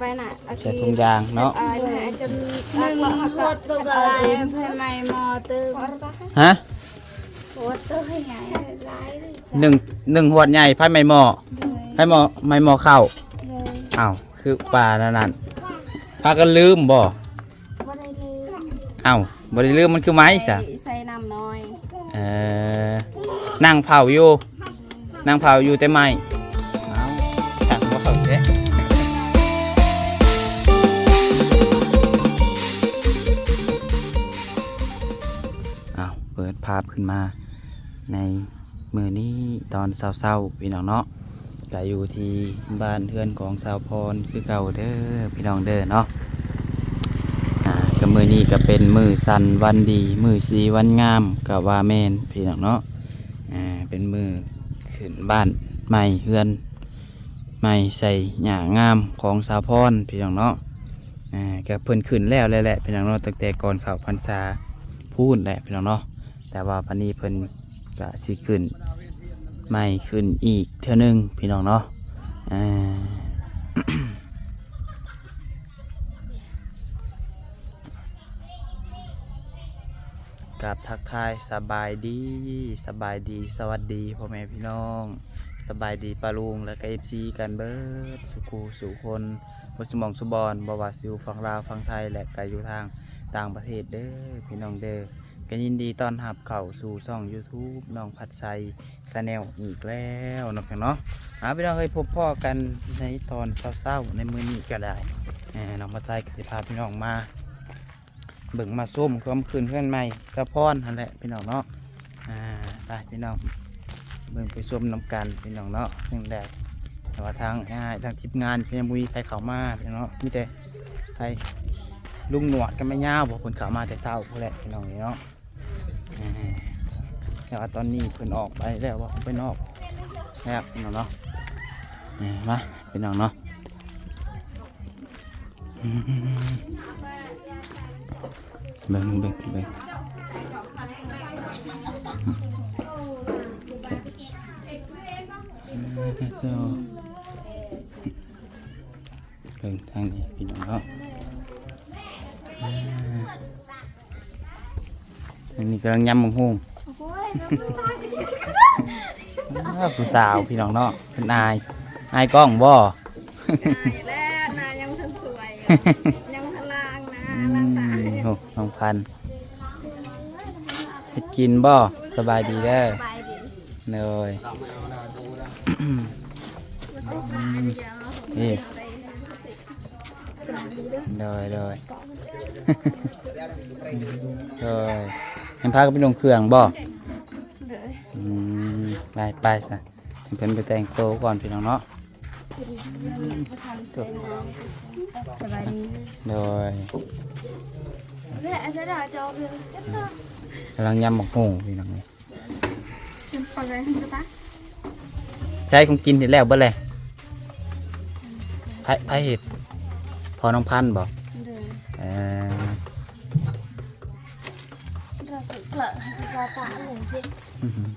ไปน่ะใส่ถุงยางเนาะอายไปไหนจนหนึ่งขวดตัวกระไรภายในมอเตอร์ฮะขวดตัวให้ใหญ่หลายเลยหนึ่งหนึ่งหวดใหญ่ไพ่ไม่หมอไพ่หมอไม่หมอเข้าอ้าวคือปลานั่นนั่นพากันลืมบ่บ่ได้ลืมอ้าวบ่ได้ลืมมันคือไม้ซะใส่น้ำน้อยเออนั่งเผาอยู่นั่งเผาอยู่แต่ไม่ อาเปิดภาพขึ้นมาในมือนี้ตอนเศร้าๆพี่น้องเนาะก็อยู่ที่บ้านเพื่อนของสาวพรคือเก่าเด้อพี่น้องเด้อเนาะอ่าก็มือนี้ก็เป็นมือสันวันดี มือสีวันงามกับว่าแมนพี่น้องเนาะอ่าเป็นมือขึ้นบ้านใหม่เฮือนใหม่ใส่หญ้างามของสาวพรพี่น้องเนาะอ่าก็เพิ่นขึ้นแล้วแหละพี่น้องเนาะตั้งแต่ก่อนเข้าพรรษา พูดแหละพี่น้องเนาะแต่ว่าพันนี้เพิ่นก็สิขึ้นไม่ขึ้นอีกเท่านึงพี่น้องเนาะอ่ากับทักทายสบายดีสบายดีสวัสดีพ่อแม่พี่น้อง สบายดีปาลุงและก็เอฟซีกันเบิดสุขูสุคนบนสมองสุบอนบวาซิวฟังลาวฟังไทยและก็อยู่ทาง ต่างประเทศเด้อพี่น้องเด้อก็ยินดีต้อนรับเข้าสู่ช่อง YouTube น้องพัดไซสแนลอีกแล้วนะพี่น้องเนาะหาพี่น้องเคยพบพ่อกันในตอนเศร้าๆในมือนี้ก็ได้น้องพัดไซก็จะพาพี่น้องมาเบิ่งมาส้มความคืนเพื่อนใหม่สะพอนนั่นแหละพี่น้องเนาะอ่าไปพี่น้องเบิ่งไปส้มน้ำกันพี่น้องเนาะหนึ่งแดดแต่ว่าทางอ่าทางทีมงานเพียงมุยใครเขามาพี่น้องเนาะมีแต่ใคร ลุงหนวดกันไม่ยาวบอกคนขามาแต่เศร้าพวกแหละพี่น้องเนาะแต่ว่าตอนนี้เพิ่นออกไปแล้วว่าเพิ่นออกแล้วพี่น้องเนาะอ่ามาพี่น้องเนาะเบ่งเบ่งเบ่งเบิ่งทางนี้พี่น้องเนาะ กำลังยำมังฮูงอ้าวผู้สาวพี่น้องเนาะเป็นอายอายกล้องบ่แล้วนายังทันสวยยังทันลางนะอืนางตามโอ้น้องพันธุ์เฮ็ดกินบ่สบายดีเด้อไปดิเนยนี่เดยเดยเดย เห็นพาก็ไปลงเครื่องบ่เลยอืมไปไปซะให้เพิ่นไปแต่งโตวก่อนพี่น้องเนาะสบายดีโดยแม่จะด่าจอบเลยกำลังยำหมกหงพี่น้องนี่ฉันปล่อยไว้ให้ปะใช้ของกินเห็ดแล้วเบ่เลยไผไผเห็ดพอน้องพันธุ์บอกเลยเออ เกลอะเราตาหนึ่งสิอื้อหือ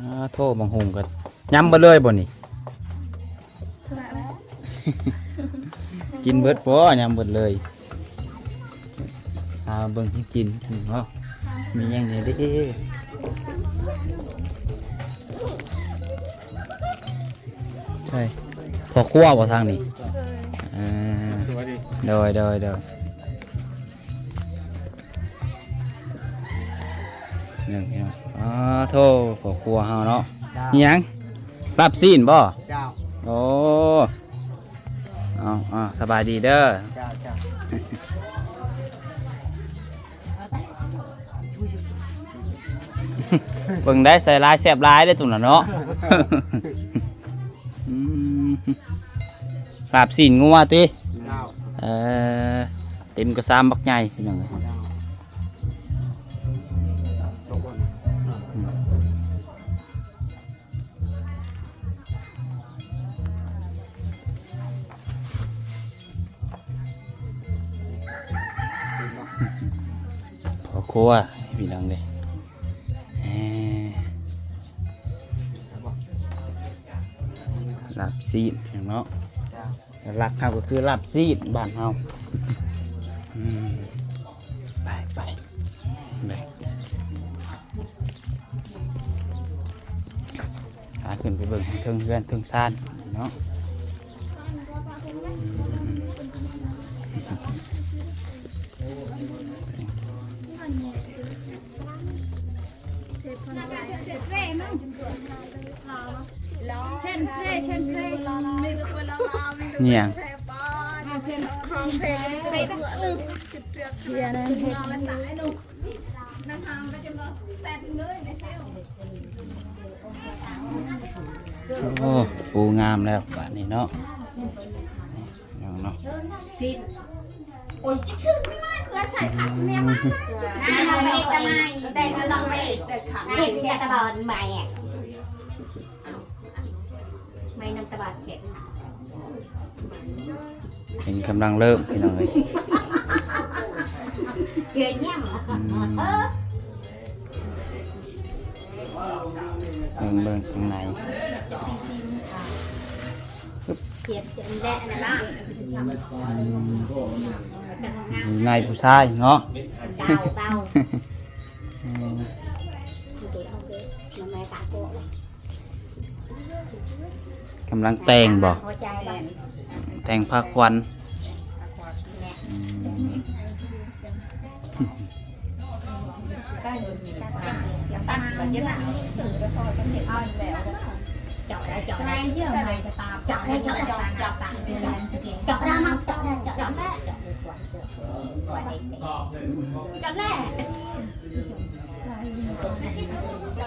อ่าโทษบางหงก็ยำบ่เลยบ่นี่สบายไหมกินเบิดบ่ยำเบิดเลยเอาเบิ่งให้กินเนาะมีหยังนี่เด้ใช่พอครัวบ่ทางนี้เลยอ่าโดยโดยโดย หนึ่งพี่น้องอ๋อโทษขอครัวเฮาเนาะอิหยังปรับซีนบ่เจ้าโอ้เอาเอาสบายดีเด้อ เจ้าเจ้าเบิ่งได้ใส่ลายแซ่บลายได้อตุ่นน่ะเนาะ อืมปรับซีนงัวติเจ้าเออเต็มกระซามบักใหญ่พี่น้องเอ้ย ครัวให้พี่น้องเลยเอ้ยหลับซีดพี่น้องเนาะเจ้าหลักเฮาก็คือลาบซีดบ้านเฮาอืมไปไปไปหาขึ้นไปเบิ่งเทิงเฮือนเทิงซ่านเนาะ เช่นเพลเช่นเพลมีแต่คนละลามีแต่เนี่ยพร้อนเช่นห้องเพลงไปตั้งอึ้งจุดเดือดเชียร์นะนอนสายลูกนั่งทางก็จะมาแตนเลยในเซลโอ้ปูงามแล้วบ้านนี้เนาะเนาะ โอ้ยจิ๊กชื่อไม่ได้คือใส่ขาเนี่ยมากน้องเมย์ทำไมแต่งน้องเมย์แต่ขาเช็ดเชียตะบอนใหม่อะไม่นำตะบอนเช็ดเป็นกำลังเริ่มพี่น้องเลยเกลือเยี่ยมเออเบิ่งเบิ่งข้างในเช็ดจนแดะนะบ้าง แต่งงานอยู่ในผู้ชายเนาะเตาเตาอืมเด็กเด็กมันไม่ตาโกะกำลังแต่งบ่หัวใจบ้างแต่งผ้าควันอืมตั้งก่อนเยอะนะเจาะได้เจาะได้เยอะไหมเจาะได้เจาะได้เจาะได้เจาะได้เจาะได้มั้งเจาะได้เจาะได้เจาะได้ เจาะได้กว่าเจาะได้เจา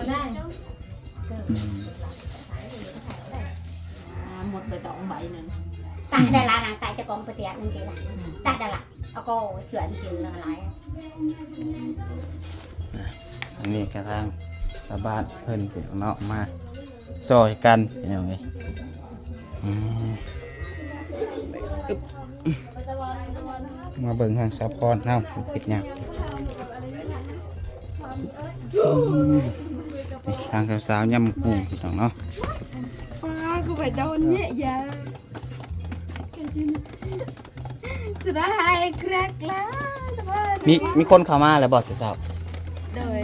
ะได้อืมหมดไปสองใบหนึ่ง tại đây là nàng tại cho con phải tiệt nên chị là tại đây là ô cô chuyện chuyện là lại อันนี้กระทางชาวบ้านเพิ่นพี่น้องมา ซอยกันพี่น้องเลยอืมอึ๊บมาเบิ่งทางสะพรเฮาปิดหยังอืมนี่ทางสาวๆยำกุ้งพี่น้องเนาะป้ากูไปโดนเนี่ยยาจะได้แกรกแล้วแต่ว่ามีมีคนเข้ามาแล้วบอกแต่เช้าโดย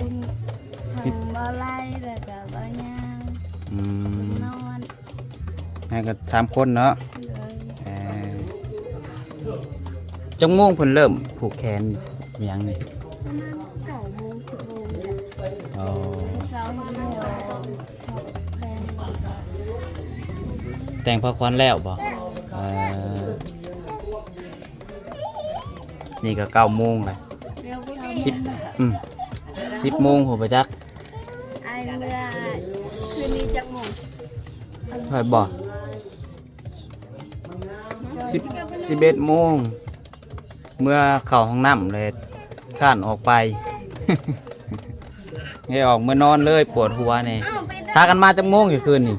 นั่นก็สามคนเนาะเลยเอ่อจังม่วงเพิ่นเริ่มผูกแขนมีหยังนี่ประมาณเก้าโมงสิบโมงเนี่ยอ๋อเจ้าเดียวแดงแต่งพระควันแล้วบ่เอ่อนี่ก็เก้าโมงเลยเร็วก็ดีสิบอืมสิบโมงหัวประจักไอ้เมื่อคืนนี้จักโมงค่อยบ่ สิบสิบเอ็ดโมง เมื่อเข้าห้องน้ำเลยข้านออกไป ให้ออกเมื่อนอนเลยปวดหัวนี่พากันมาจังโมงอยู่คืนนี่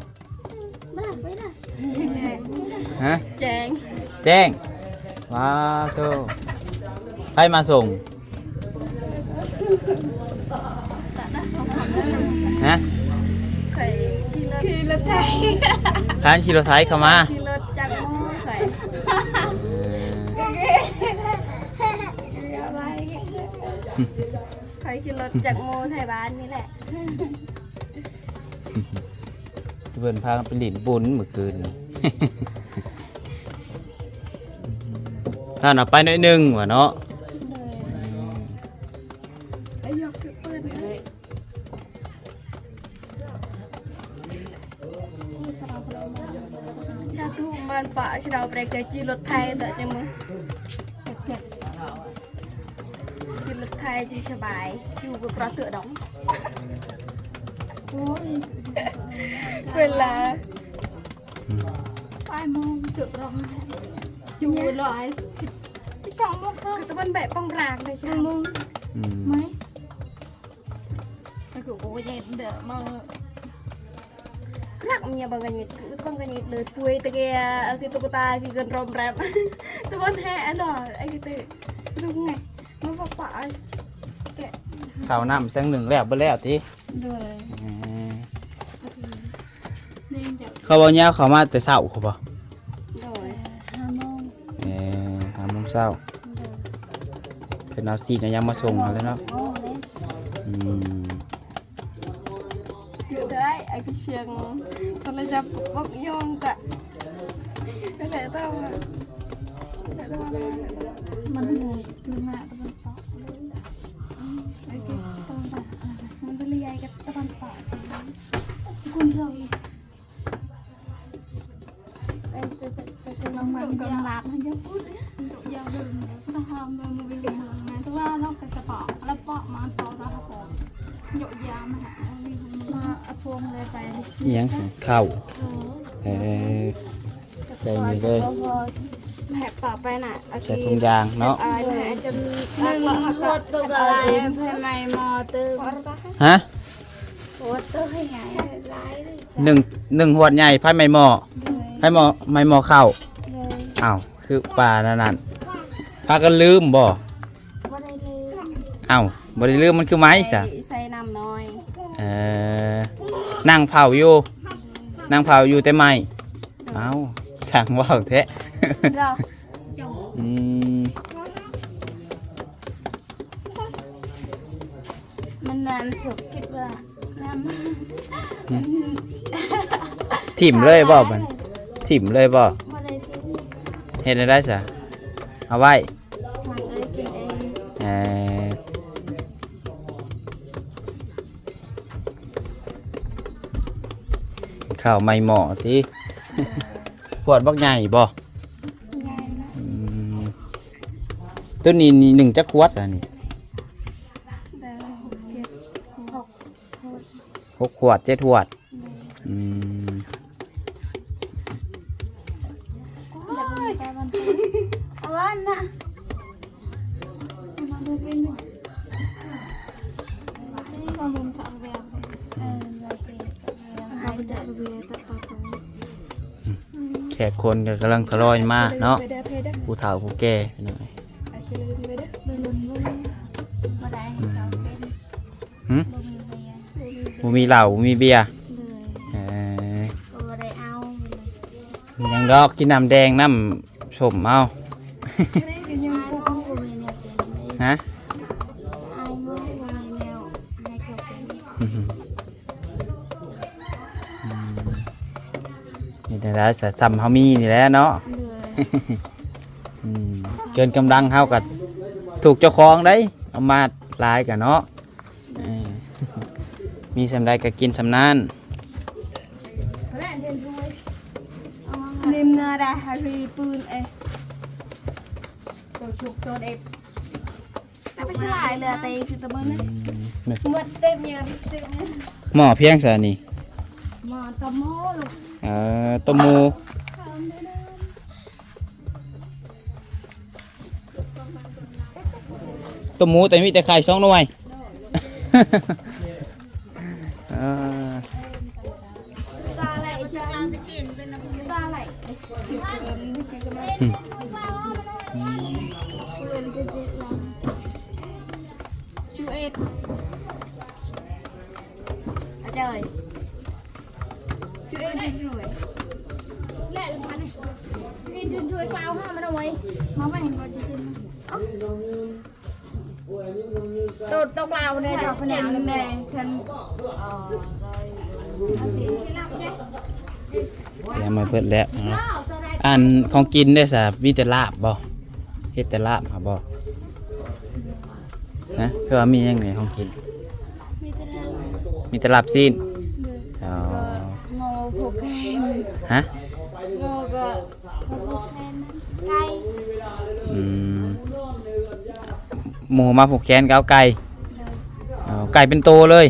มาไปนะฮะแจงแจ้งว้าโตใครมาส่งฮะไข่ที่รถที่รถไทยพานชิโรไทยเข้ามา ไข่ที่รถจักรโมไทยบ้านนี่แหละเพื่อนพากันไปหลินบุญเมื่อคืนนี่ท่านเอาไปหน่อยหนึงวะเนาะไอ้ยกคือเปิดเลยชาตูมันปะชเราไปกจีรถไทยแต่จัง ไทยจีสบายอยู่กับประเตือดองเวลาอืมบ่ายโมงเกือบร้องอยู่ร้อยสิบสิบสองโมงครึ่งคือตะวันแบบป้องรางเลยใช่ไหมอืมไหมก็คือโอ้ยเดี๋ยวมา Raknya bang ganyit, bang ganyit le pui te ke ke tu kota ke kan rom rap. Tu ban he ano, ai ke te. Tu ngai. Nó vào quả. ข้าวน้ำแซงหนึ่งแล้วบ่แล้วติ Rồi. เออ Nên chậm เขาบอกยาวเขามาแต่เช้าเขาบ่ rồi. เช้าเพิ่นเอาซีนเอาหยังมาส่งเอาแล้วเนาะโอ้เลยอืมอยู่ได้ไอ้ที่เชียงตอนเราจะบกยองกะก็เลยต้องมันเหนื่อยมันมาตะวันตกไหยังสิข้าวเออใจมีเลยแผลต่อไปน่ะใส่ถุงยางเนาะอายแผลจนหนึ่งโคตรตัวอะไรเพื่อไม่มอเตอร์ฮะโคตรตัวใหญ่ร้ายเลยหนึ่งหนึ่งหัวดใหญ่ไผ่ไม้หม้อไผ่หม้อไม้หม้อข้าวเลยอ้าวคือป่านั่นนั่นพากันลืมบ่ว่าได้เลยอ้าวบ่ได้ลืมมันคือไม้ซะใส่น้ำน้อยเออนั่งเผาอยู่ นั่งเผาอยู่แต่ไม่เอ้าสั่งว่าวแท้เราอืมมันนานสุดคิดว่าน้ำถิ่มเลยบ่มันถิ่มเลยบ่ว่าได้ที่เฮ็ดให้ได้ซะเอาไว้ ข้าวไม่หม้อติขวดบักใหญ่บ่ง่ายนะอืมตัวนี้นี่หนึ่งจักขวดอะนี่แต่หกเจ็ดหกหกขวดเจ็ดขวด กคนก็กำลังทะลอยมาเนาะไปเด้อไปเด้อผู้เฒ่าผู้แก่พี่น้องไปเด้อไปเด้อไปลุ้นบ่ได้บ่ได้เราเป็นหึบ่มีเบียร์บ่มีเหล้าบ่มีเบียร์เลยเออก็บ่ได้เอาเลยยังดอกกินน้ำแดงน้ำส้มเอาเป็นยังกูก็บ่มีแนวเป็นเลยฮะ นี่แต่ละสะจำเฮามีนี่แหละเนาะเลยอืมเกินกำลังเฮากับถูกเจ้าของได้เอามาหลายกันเนาะเออมีสำใดก็กินสำนั้นนิมเนอร์ได้ฮารีปืนเอ้ตัวชุกตัวเด็บแต่ไม่ใช่หลายเลยแต่คือตะเบิ้ลนะนึกหมดเต็มเนี่ยเต็มเนี่ยหม้อเพียงซะนี่มาตะโมลูก เออต้มหมูต้มหมูแต่มีแต่ไข่สองหน่วย ตัวตัวกล่าวเนี่ยดอกขเห็นานวแดงคันอ๋อได้อาทิตย์ที่รับได้แล้วมาเปิดแล้วเนาะอันของกินได้สะมีแต่ลาบบ่เฮ็ดแต่ลาบหาบ่ฮะคือว่ามีหยังไงของกิน มีแต่เรื่องมีแต่ลาบซีนอ๋อโง่ผูกแขนฮะโง่ก็ผูก หมูมาผูกแขนกับเอาไก่เอาไก่เป็นโตเลย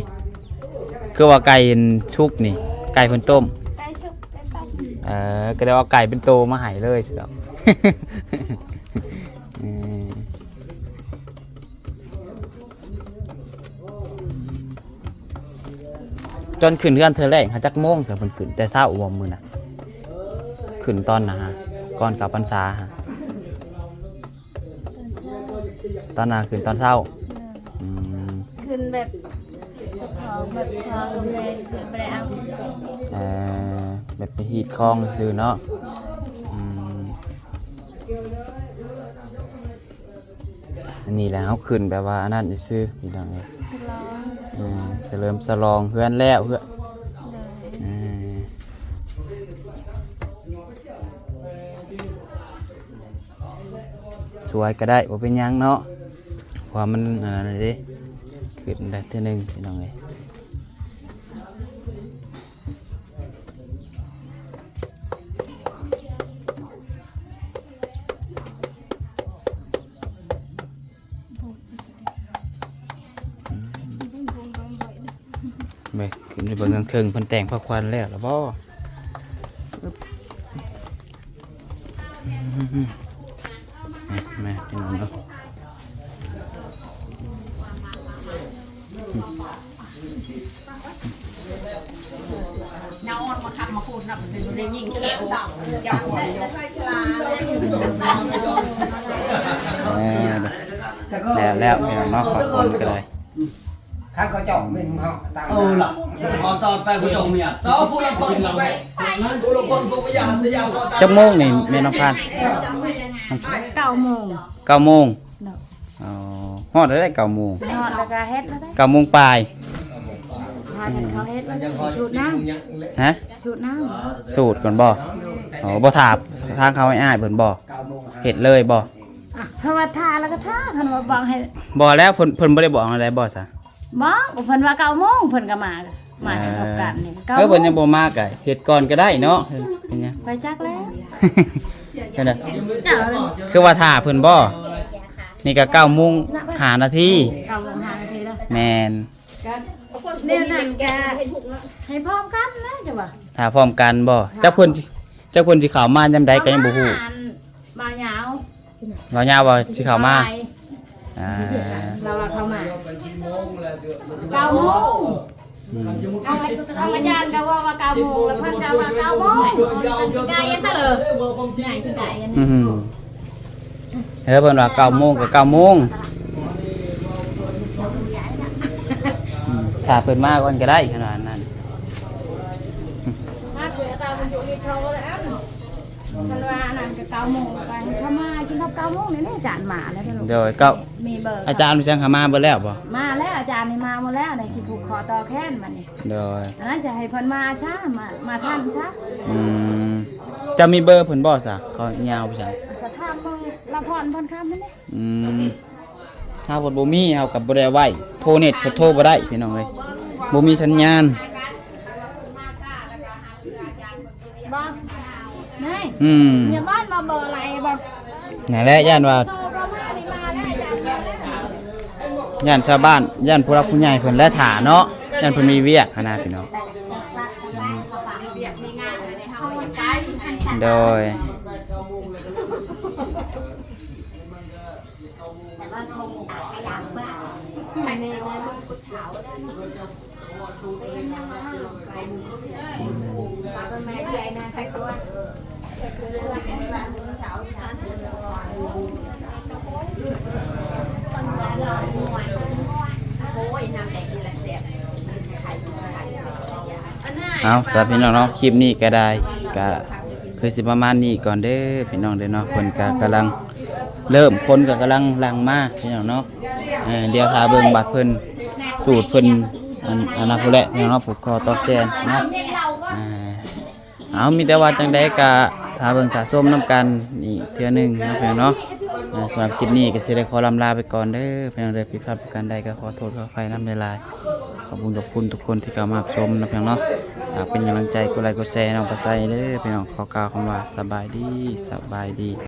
คือว่าไก่ชุกนี่ ไก่เพิ่นต้ม ไก่ชุบไก่ต้มเออก็ได้ว่าไก่เป็นโตมาใหายเลยสิครับเออจนขึ้นเรือนเธอแรกหาจักโมงเสียเพิ่นขึ้นแต่เช้าอุบมมือน่ะ ขึ้นตอนนะฮะก่อนกลับพรรษาฮะ ตอนน่ะขึ้นตอนเช้าอืมขึ้นแบบเจ้าของแบบพอกับแม่ซื้อไปเอาเออแบบไปหีดคลองซื้อเนาะอืมอันนี้แหละเขาขึ้นแบบว่าอันนั้นซื้อพี่น้องเอ้ยสลองเออเสริมสลองเฮือนแล้วเฮือเลยเออสวยก็ได้บ่เป็นหยังเนาะ เพราะว่ามันอันนั้นเด้ขึ้นได้เท่านึงพี่น้องเอ้ยไปขึ้นไปเบิ่งเครื่องๆเพิ่นแต่งพระควันแล้วล่ะบ่อึ๊บอืมแม่พี่น้องเนาะ น้าออนมาขับมาพูดนับถึงเรียนยิงแขวเจ้าหัวโยกเออแล้วแล้วพี่น้องเนาะขอคุณก็ได้ข้าก็เจาะ mình họ tạm เออล่ะตอนตอนไปกูจงเมียต่อผู้ละคนไปผู้ละคนผู้ก็ยากจะยากก็ตามจักโมงนี่แม่น้องพานเก้าโมงเก้าโมง ฮอดได้เก้าโมงนอนแล้วก็เฮ็ดแล้วได้เก้าโมงปลายพากันเขาเฮ็ดแล้วยังพอชุดน้ฮะำชุดน้สูตรก่อนบ่อ๋อบ่ถามทางเขาให้อ้ายเพิ่นบ่ cao mông เฮ็ดเลยบ่ำอะถ้าว่าทาแล้วก็ทาคันว่าบอกให้บ่แล้วเพิ่นเพิ่นบ่ได้บอกอะไรบ่ซะบอกเพิ่นว่าเก้าโมงเพิ่นก็มามาให้เขากันนี่เก้าเออโมเพิ่นงยังบ่มากก็เฮ็ดก่อนก็ได้เนาะเป็นหยัง ไปจักแล้ว เห็นเด้อเจ้าเลยคือว่าท่าเพิ่นบ่ นี่ก็9โมง5นาทีเก้าโมงห้านาทีแล้วแม่นเนี่ยนั่นแกให้พร้อมกันนะจ้ะว่าถ้าพร้อมกันบ่จักเพิ่นสิจักเพิ่นสิเข้ามายามใดก็ยังบ่ฮู้มาหยาวว่ายาวว่าสิเข้ามาอ่าเราว่าเข้ามากี่โมงแล้วเดือดเก้าโมงอืมเอาไอ้ตุ๊กตาญาณก็ว่าว่าเก้าโมงแล้วเพิ่นก็ว่าเก้าโมงตัดใจยังตะเลยไหนคือไหนอันอืม เออเพิ่นว่า9โมงก็9โมงอืมถ้าเพิ่นมาก่อนก็ได้ขนาดนั้นมาคือตาเป็นอยู่ที่เขาแล้วอันคันว่านั่นก็เก้าโมงไปเข้ามากินข้าวเก้าโมงนี่แน่อาจารย์มาแล้วท่านเดี๋ยวก็มีเบอร์อาจารย์มีเสียงเข้ามาเบิดแล้วบ่มาแล้วอาจารย์นี่มาหมดแล้วในที่ผูกคอต่อแค้นมันนี่เดี๋ยวอันนั้นจะให้เพิ่นมาช้ามามาท่านช้าอืมจะมีเบอร์เพิ่นบ่ซะเขายาวไปจัง ก็ถามเบิ่งละพรเพิ่นคำนั่นแหละอืมถ้าเพิ่นบ่มีเฮาก็บ่ได้ไว้โทรเน็ตเพิ่นโทรบ่ได้พี่น้องเอ้ยบ่มีสัญญาณบ่นายอืมอย่าบ้านมาบ่อะไรบ่นั่นแหละย่านว่าโตประมาณนี้มาแล้วอาจารย์ย่านชาวบ้านย่านผู้รักผู้ใหญ่เพิ่นและถาเนาะย่านเพิ่นมีเวียกหั้นนะพี่น้องเบียกมีงานอะไรในเฮาไป โดย แต่ว่าคงตากขยะบ้า ภายในเงินมึงกุดเถาได้มาเป็นแม่ใหญ่นะใครตัว โอ้ยน้ำแดงนี่แหละแซ่บไข่ไข่อันนั้น เอาสำหรับพี่น้องเนาะคลิปนี้ก็ได้ก็คือสิประมาณนี้ก่อนเด้อพี่น้องเด้อเนาะเพิ่นก็กำลังเริ่มคนก็กำลังลังมาพี่น้องเนาะเออเดี๋ยวถ้าเบิ่งบัตรเพิ่นสูตรเพิ่นอันอันนั้นพุ่นแหละพี่น้องเนาะผูกคอตอกแกนนะอ่าเอามีแต่ว่าจังใดกะถ้าเบิ่งถ้าส้มน้ำกันนี่เทื่อหนึงเนาะพื่อนเนาะอ่าสำหรับคลิปนี้ก็สิได้ขอลำลาไปก่อนเด้อเพื่อนเด้อผิดพลาดประการใดก็ขอโทษขออภัยน้ำลายขอบคุณขอบคุณทุกคนที่เข้ามารับชมนะเพื่อนเนาะ ฝากเป็นกำลังใจกดไลค์กดแชร์น้องกระใสเด้อพี่น้องขอกล่าวคำว่าสบายดีสบายดี